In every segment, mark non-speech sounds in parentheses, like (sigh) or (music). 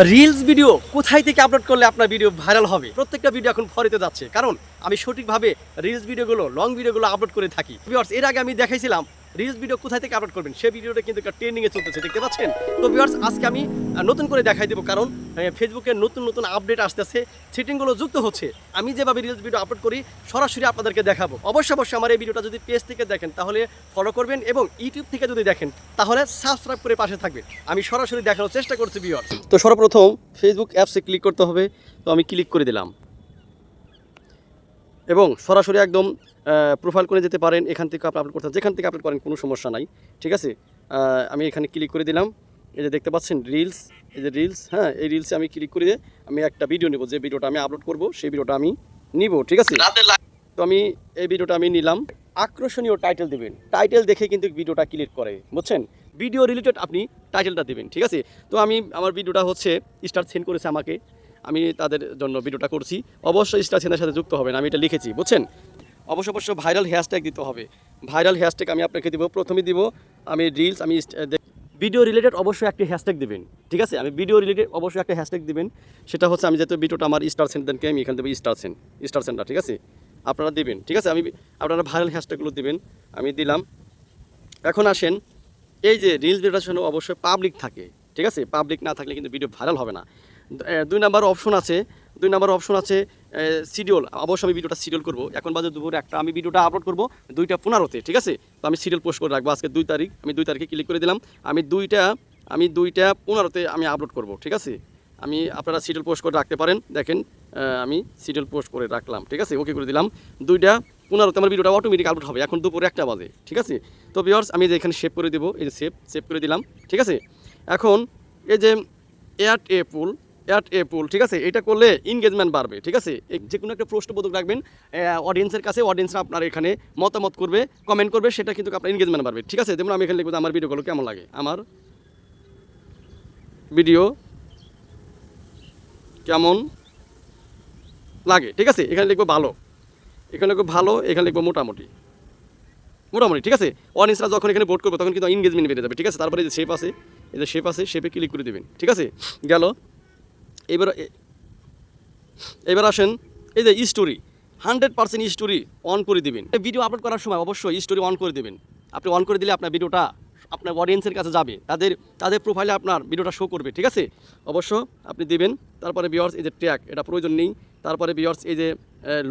Reels video কোথায় থেকে upload করলে আপনার ভিডিও ভাইরাল হবে? প্রত্যেকটা ভিডিও এখন ফরিতে যাচ্ছে। কারণ আমি সঠিকভাবে রিলস ভিডিওগুলো লং ভিডিওগুলো আপলোড করে থাকি। এর আগে আমি দেখাইছিলাম রিলস ভিডিও কোথায় থেকে আপলোড করবেন? সেই ভিডিওটা কিন্তু একটা ট্রেন্ডিংয়ে চলতেছে, দেখতে পাচ্ছেন? তো ভিউয়ার্স আজকে আমি নতুন করে দেখাই দেবো, কারণ ফেসবুকে নতুন নতুন আপডেট আসতেছে সেটিংগুলো যুক্ত হচ্ছে। আমি যেভাবে রিলস ভিডিও আপলোড করি, সরাসরি আপনাদেরকে দেখাবো। অবশ্যই অবশ্যই আমার এই ভিডিওটা যদি পেজ থেকে দেখেন, তাহলে ফলো করবেন এবং ইউটিউব থেকে যদি দেখেন, তাহলে সাবস্ক্রাইব করে পাশে থাকবেন। আমি সরাসরি দেখানোর চেষ্টা করছি ভিউয়ার্স তো সর্বপ্রথম ফেসবুক অ্যাপসে ক্লিক করতে হবে। তো আমি ক্লিক করে দিলাম। এবং সরাসরি একদম প্রোফাইল করে যেতে পারেন এখান থেকে আপনি আপলোড করতে যেখান থেকে আপলোড করেন কোনো সমস্যা নাই ঠিক আছে? আমি এখানে ক্লিক করে দিলাম। এই যে দেখতে পাচ্ছেন রিলস এই যে রিলস হ্যাঁ এই রিলসে আমি ক্লিক করে দিয়ে আমি একটা ভিডিও নেব। যে ভিডিওটা আমি আপলোড করব সেই ভিডিওটা আমি নিব ঠিক আছে? তো আমি এই ভিডিওটা আমি নিলাম। আকর্ষণীয় টাইটেল দেবেন। টাইটেল দেখে কিন্তু ভিডিওটা ক্লিক করে বুঝছেন? ভিডিও রিলেটেড আপনি টাইটেলটা দেবেন ঠিক আছে? তো আমি আমার ভিডিওটা হচ্ছে স্টার সেন্ড করেছে আমাকে। আমি তাদের জন্য ভিডিওটা করছি। অবশ্যই স্টার সেন্ডের সাথে যুক্ত হবেন, আমি এটা লিখেছি, বুঝছেন? অবশ্য অবশ্য ভাইরাল হ্যাশট্যাগ দিতে হবে। ভাইরাল হ্যাশট্যাগ আমি আপনাকে দিব, প্রথমে দিব, আমি রিলস আমি ভিডিও রিলেটেড অবশ্যই একটি হ্যাশট্যাগ দিবেন, ঠিক আছে? আমি ভিডিও রিলেটেড অবশ্যই একটা হ্যাশট্যাগ দেবেন, সেটা হচ্ছে আমি যেহেতু ভিডিওটা আমার স্টার সেন্টারকে আমি এখানে দেবো স্টার সেন্ট স্টার সেন্টার ঠিক আছে? আপনারা দিবেন, ঠিক আছে? আমি আপনারা ভাইরাল হ্যাশট্যাগুলো দিবেন, আমি দিলাম। এখন আসেন, এই যে রিলস ভিডিওটার জন্য অবশ্যই পাবলিক থাকে, ঠিক আছে? পাবলিক না থাকলে কিন্তু ভিডিও ভাইরাল হবে না। দুই নাম্বার অপশন আছে, দুই নাম্বার অপশন আছে সিডিউল অবশ্যই আমি ভিডিওটা সিডিউল করব। এখন বাজে দুপুর একটা, আমি ভিডিওটা আপলোড করব দুইটা পনেরোতে, ঠিক আছে? তো আমি সিডিউল পোস্ট করে রাখব। আজকে দুই তারিখ, আমি দুই তারিখে ক্লিক করে দিলাম। আমি দুইটা আমি দুইটা পনেরোতে আমি আপলোড করব, ঠিক আছে? আমি, আপনারা সিডিউল পোস্ট করে রাখতে পারেন। দেখেন আমি সিডিউল পোস্ট করে রাখলাম, ঠিক আছে? ওকে করে দিলাম। দুইটা পনেরোতে আমার ভিডিওটা অটোমেটিক আপলোড হবে। এখন দুপুরে একটা বাজে, ঠিক আছে? তো ভিউয়ার্স আমি যে এখানে সেভ করে দেবো, এই যে সেভ সেভ করে দিলাম, ঠিক আছে? এখন এই যে এয়াট এ পুল এয়াট এ পুল ঠিক আছে? এটা করলে এনগেজমেন্ট বাড়বে, ঠিক আছে? যে কোনো একটা প্রশ্নবোধক রাখবেন অডিয়েন্সের কাছে অডিয়েন্সরা আপনার এখানে মতামত করবে কমেন্ট করবে, সেটা কিন্তু আপনার এনগেজমেন্ট বাড়বে, ঠিক আছে? যেমন আমি এখানে লিখব আমার ভিডিওগুলো কেমন লাগে? আমার ভিডিও কেমন লাগে, ঠিক আছে? এখানে লিখব ভালো, এখানে লিখব ভালো, এখানে লিখব মোটামুটি মোটামুটি, ঠিক আছে? অডিয়েন্সরা যখন এখানে ভোট করবে, তখন কিন্তু এনগেজমেন্ট বেড়ে যাবে, ঠিক আছে? তারপরে যে শেপ আছে, এই যে শেপ আছে শেপে ক্লিক করে দেবেন, ঠিক আছে? গেল এবার এবার আসেন, এই যে story hundred percent story on করে দিবেন। ভিডিও আপলোড করার সময় অবশ্যই স্টোরি অন করে দেবেন। আপনি অন করে দিলে আপনার ভিডিওটা আপনার অডিয়েন্সের কাছে যাবে। তাদের তাদের প্রোফাইলে আপনার ভিডিওটা শো করবে, ঠিক আছে? অবশ্য আপনি দিবেন, তারপরে বিয়ার্স এই যে ট্র্যাক এটা প্রয়োজন নেই। তারপরে বিয়ার্স এই যে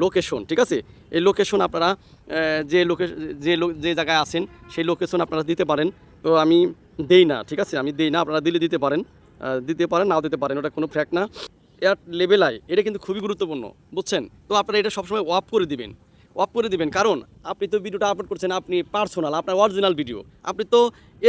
লোকেশন ঠিক আছে? এই লোকেশন আপনারা যে লোকে যে যে জায়গায় আছেন, সেই লোকেশন আপনারা দিতে পারেন। তো আমি দেই না, ঠিক আছে? আমি দেই না, আপনারা দিলে দিতে পারেন। দিতে পারেন, নাও দিতে পারেন, ওটা কোনো ফ্যাক্ট না। এয়ার লেভেল আয় এটা কিন্তু খুবই গুরুত্বপূর্ণ, বুঝছেন? তো আপনারা এটা সবসময় অফ করে দিবেন। অফ করে দিবেন। কারণ আপনি তো ভিডিওটা আপলোড করছেন, আপনি পার্সোনাল আপনার অরিজিনাল ভিডিও আপনি তো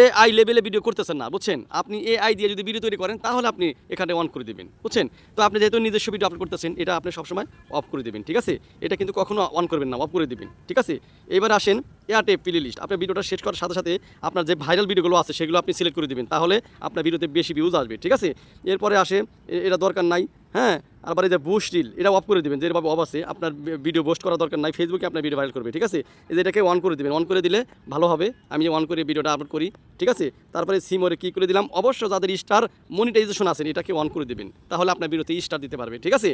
এ আই লেভেলে ভিডিও করতেছেন না, বুঝছেন? আপনি এ আই দিয়ে যদি ভিডিও তৈরি করেন, তাহলে আপনি এখানে অন করে দিবেন, বুঝছেন? তো আপনি যেহেতু নিজস্ব ভিডিও আপলোড করতেছেন, এটা আপনি সবসময় অফ করে দিবেন, ঠিক আছে? এটা কিন্তু কখনো অন করবেন না অফ করে দিবেন, ঠিক আছে? এবার আসেন এয়ারটে প্লে লিস্ট আপনার ভিডিওটা শেষ করার সাথে সাথে আপনার যে ভাইরাল ভিডিওগুলো আছে, সেগুলো আপনি সিলেক্ট করে দিবেন, তাহলে আপনার ভিডিওতে বেশি ভিউজ আসবে, ঠিক আছে? এরপরে আসে এটা দরকার নাই হ্যাঁ আবার এই যে বুস্ট রিল এটা অফ করে দিবেন, যেভাবে অফ আছে, আপনার ভিডিও পোস্ট করা দরকার নাই ফেসবুকে আপনার ভিডিও ভাইরাল করবে, ঠিক আছে? এই যে এটাকে অন করে দিবেন অন করে দিলে ভালো হবে, আমি অন করে ভিডিওটা আপলোড করি, ঠিক আছে? তারপরে সিমরে কী করে দিলাম, অবশ্য যাদের স্টার মনিটাইজেশন আছে, এটাকে অন করে দিবেন, তাহলে আপনার ভিডিওতে স্টার দিতে পারবে, ঠিক আছে?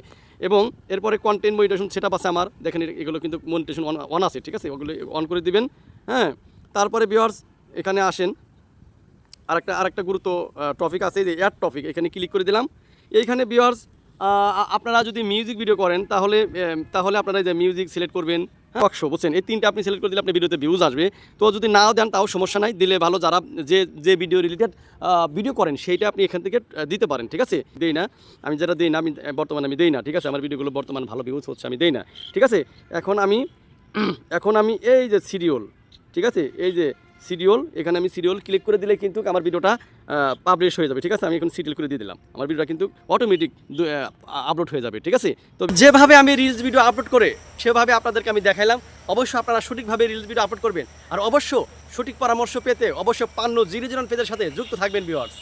এবং এরপরে কন্টেন্ট মনিটাইজেশন সেটা আছে আমার, দেখেন এগুলো কিন্তু মনিটাইজেশন অন অন আছে, ঠিক আছে? ওগুলো অন করে দিবেন হ্যাঁ? তারপরে ভিওয়ার্স এখানে আসেন, আরেকটা আরেকটা গুরুত্ব টপিক আছে যে এয়ার টপিক এখানে ক্লিক করে দিলাম, এইখানে ভিওয়ার্স আপনারা যদি মিউজিক ভিডিও করেন, তাহলে তাহলে আপনারা যে মিউজিক সিলেক্ট করবেন বক্স বুঝছেন? এই তিনটা আপনি সিলেক্ট করে দিলে আপনার ভিডিওতে ভিউজ আসবে। তো যদি নাও দেন, তাও সমস্যা নাই। দিলে ভালো যারা যে যে ভিডিও রিলেটেড ভিডিও করেন, সেইটা আপনি এখান থেকে দিতে পারেন, ঠিক আছে? দেই না। আমি যারা দিই না, আমি বর্তমানে আমি দেই না, ঠিক আছে? আমার ভিডিওগুলো বর্তমান ভালো ভিউজ হচ্ছে, আমি দেই না, ঠিক আছে? এখন আমি (clears throat) এখন আমি এই যে সিরিয়াল ঠিক আছে? এই যে সিরিয়াল এখানে আমি সিরিয়াল ক্লিক করে দিলে কিন্তু আমার ভিডিওটা পাবলিশ হয়ে যাবে, ঠিক আছে? আমি এখন সিরিয়াল করে দিয়ে দিলাম। আমার ভিডিওটা কিন্তু অটোমেটিক আপলোড হয়ে যাবে, ঠিক আছে? তো যেভাবে আমি রিলস ভিডিও আপলোড করে, সেভাবে আপনাদেরকে আমি দেখাইলাম। অবশ্যই আপনারা সঠিকভাবে রিলস ভিডিও আপলোড করবেন। আর অবশ্য সঠিক পরামর্শ পেতে অবশ্য পান্ন জিরো জিরো পেজের সাথে যুক্ত থাকবেন ভিউয়ার্স